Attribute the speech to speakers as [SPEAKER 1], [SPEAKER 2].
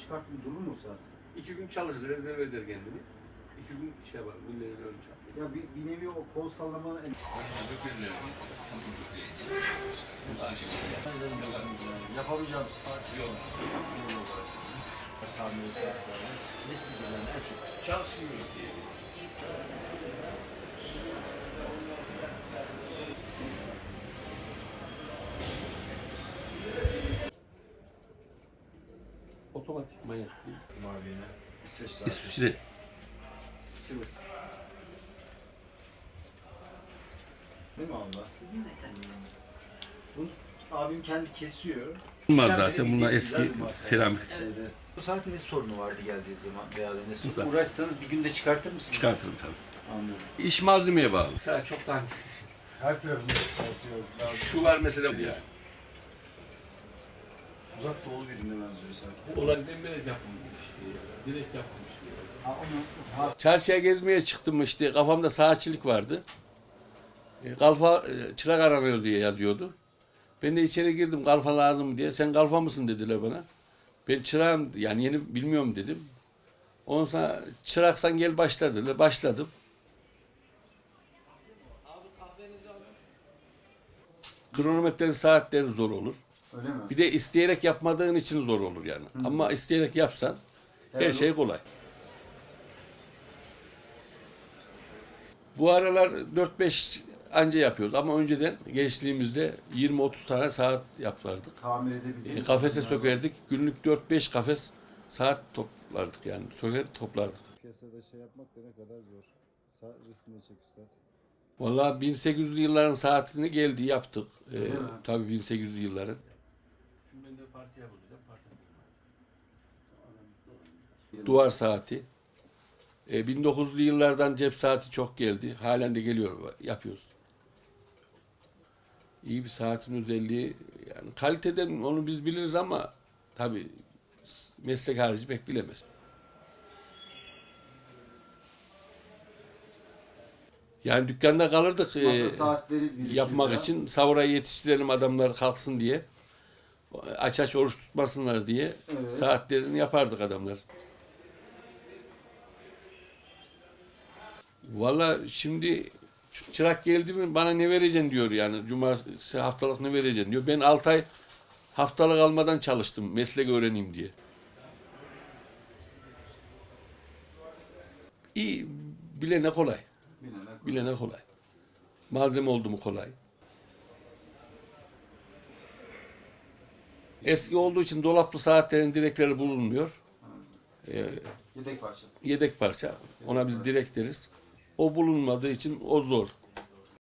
[SPEAKER 1] Çıkarttığı durur mu saat?
[SPEAKER 2] İki gün çalışır, rezerv eder kendini. İki gün şey var, milleri ölmüş.
[SPEAKER 1] Ya bir, bir nevi o kol sallama... Yapamayacağım saat yok. Tahmin saatlerine. Ne sizden en çok?
[SPEAKER 2] Çalışmıyor diye. Otomatik manyak değil.
[SPEAKER 1] Mavine. İsveç'te.
[SPEAKER 2] İsviçre.
[SPEAKER 1] Sivas. Değil mi abla? Bunu abim kendi kesiyor.
[SPEAKER 2] Bunlar zaten bunlar eski
[SPEAKER 1] güzel bir marka.
[SPEAKER 2] seramik.
[SPEAKER 1] Şeyde. Bu saatin ne sorunu vardı geldiği zaman veya da ne sorunu?
[SPEAKER 2] Usta.
[SPEAKER 1] Uğraşsanız bir günde çıkartır mısınız?
[SPEAKER 2] Çıkartırım tabii.
[SPEAKER 1] Anladım.
[SPEAKER 2] İş malzemeye bağlı. Mesela çok daha
[SPEAKER 1] Her tarafını çıkartıyoruz. Daha
[SPEAKER 2] Şu var mesela yani.
[SPEAKER 1] Uzak doğulu birine benziyor sanki.
[SPEAKER 2] Olan demir yapılmış. Direkt yapılmış.
[SPEAKER 1] Ha onu ha,
[SPEAKER 2] Çarşıya gezmeye çıktım işte kafamda saatçilik vardı. E, Kalfa e, çırak aranıyor diye yazıyordu. Ben de içeri girdim kalfa lazım diye. Sen kalfa mısın dediler bana. Ben çırağım yani yeni bilmiyorum dedim. Sonra çıraksan gel başla dediler. Başladım. Kronometrenin saatleri zor olur.
[SPEAKER 1] Öyle mi?
[SPEAKER 2] Bir de isteyerek yapmadığın için zor olur yani. Ama isteyerek yapsan her
[SPEAKER 1] Evet.
[SPEAKER 2] şey kolay. Bu aralar 4-5 anca yapıyoruz ama önceden gençliğimizde 20-30 tane saat yapardık.
[SPEAKER 1] Tamir
[SPEAKER 2] E,
[SPEAKER 1] edebildiğiniz
[SPEAKER 2] kafese
[SPEAKER 1] bunlar
[SPEAKER 2] sökerdik. Günlük 4-5 kafes saat toplardık yani. Söker toplardık.
[SPEAKER 3] Piyasada şey yapmak da ne kadar zor. Sa resimde çek üstad.
[SPEAKER 2] Vallahi 1800'lü yılların saatini geldi yaptık. E,
[SPEAKER 1] mi?
[SPEAKER 2] tabii 1800'lü yılların. Şimdi ben de parça yapacağım. Duvar saati. E, 1900'lü yıllardan cep saati çok geldi. Halen de geliyor. Yapıyoruz. İyi bir saatin özelliği yani kaliteden onu biz biliriz ama tabii meslek harici pek bilemez. Yani dükkanda kalırdık. E, yapmak
[SPEAKER 1] ya.
[SPEAKER 2] için savura yetiştirelim adamlar kalksın diye. Aç aç oruç tutmasınlar diye
[SPEAKER 1] Evet.
[SPEAKER 2] saatlerini yapardık adamlar. Valla şimdi çırak geldi mi bana ne vereceksin diyor yani. Cumartesi haftalık ne vereceksin diyor. Ben 6 ay haftalık almadan çalıştım meslek öğreneyim diye. İyi bilene kolay. Bilene- kolay. Malzeme oldu mu kolay. Eski olduğu için dolaplı saatlerin direkleri bulunmuyor. Ee,
[SPEAKER 1] Yedek parça.
[SPEAKER 2] yedek parça. Ona biz direk deriz. O bulunmadığı için o zor.